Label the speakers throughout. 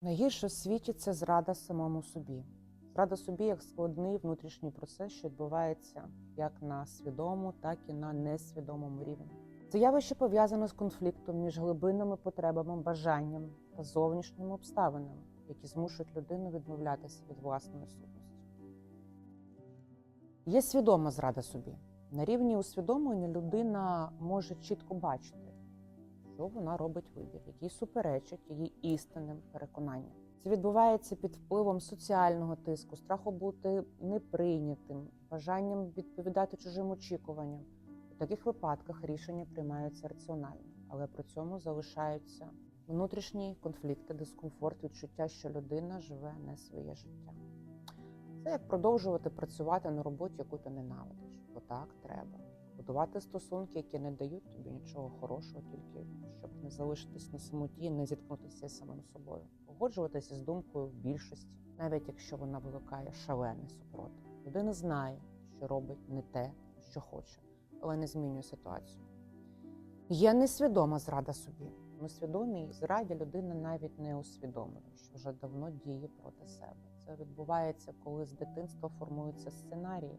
Speaker 1: Найгірше в світі це зрада самому собі. Зрада собі як складний внутрішній процес, що відбувається як на свідомому, так і на несвідомому рівні. Це явище пов'язане з конфліктом між глибинними потребами, бажанням та зовнішніми обставинами, які змушують людину відмовлятися від власної сутності. Є свідома зрада собі. На рівні усвідомлення людина може чітко бачити, що вона робить вибір, який суперечить її істинним переконанням. Це відбувається під впливом соціального тиску, страху бути неприйнятим, бажанням відповідати чужим очікуванням. У таких випадках рішення приймаються раціонально, але при цьому залишаються внутрішні конфлікти, дискомфорт, відчуття, що людина живе не своє життя. Це як продовжувати працювати на роботі, яку ти ненавидиш, бо так треба. Будувати стосунки, які не дають тобі нічого хорошого, тільки щоб не залишитись на самоті, не зіткнутися з самим собою, погоджуватися з думкою в більшості, навіть якщо вона викликає шалений супротив. Людина знає, що робить не те, що хоче, але не змінює ситуацію. Є несвідома зрада собі. У свідомій зраді людина навіть не усвідомлює, що вже давно діє проти себе. Це відбувається, коли з дитинства формуються сценарії,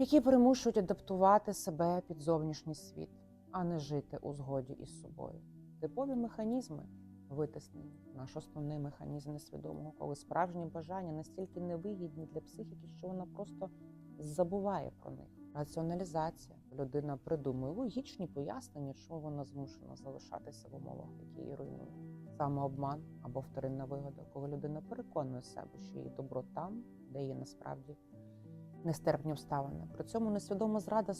Speaker 1: які примушують адаптувати себе під зовнішній світ, а не жити у згоді із собою. Типові механізми витиснені, наш основний механізм несвідомого, коли справжні бажання настільки невигідні для психіки, що вона просто забуває про них. Раціоналізація. Людина придумує логічні пояснення, чому вона змушена залишатися в умовах, які її руйнують. Самообман або вторинна вигода, коли людина переконує себе, що її добро там, де її насправді нестерпні обставини. При цьому несвідома зрада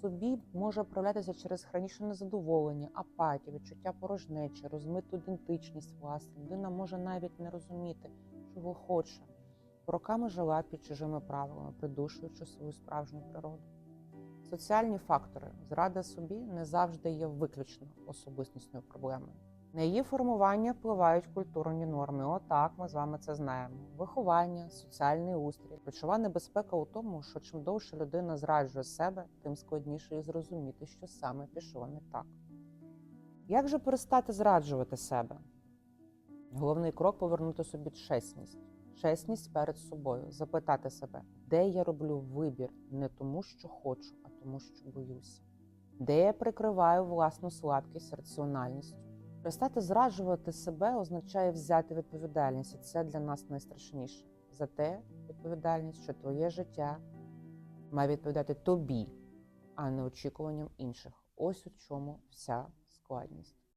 Speaker 1: собі може проявлятися через хронічне незадоволення, апатію, відчуття порожнечі, розмиту ідентичність власне. Людина може навіть не розуміти, чого хоче. Роками жила під чужими правилами, придушуючи свою справжню природу. Соціальні фактори зрада собі не завжди є виключно особистісною проблемою. На її формування впливають культурні норми. Отак, ми з вами це знаємо. Виховання, соціальний устрій. Ключова небезпека у тому, що чим довше людина зраджує себе, тим складніше їй зрозуміти, що саме пішло не так. Як же перестати зраджувати себе? Головний крок повернути собі чесність. Чесність перед собою, запитати себе, де я роблю вибір не тому, що хочу, а тому, що боюся, де я прикриваю власну слабкість раціональністю. Перестати зраджувати себе означає взяти відповідальність, і це для нас найстрашніше. За те відповідальність, що твоє життя має відповідати тобі, а не очікуванням інших. Ось у чому вся складність.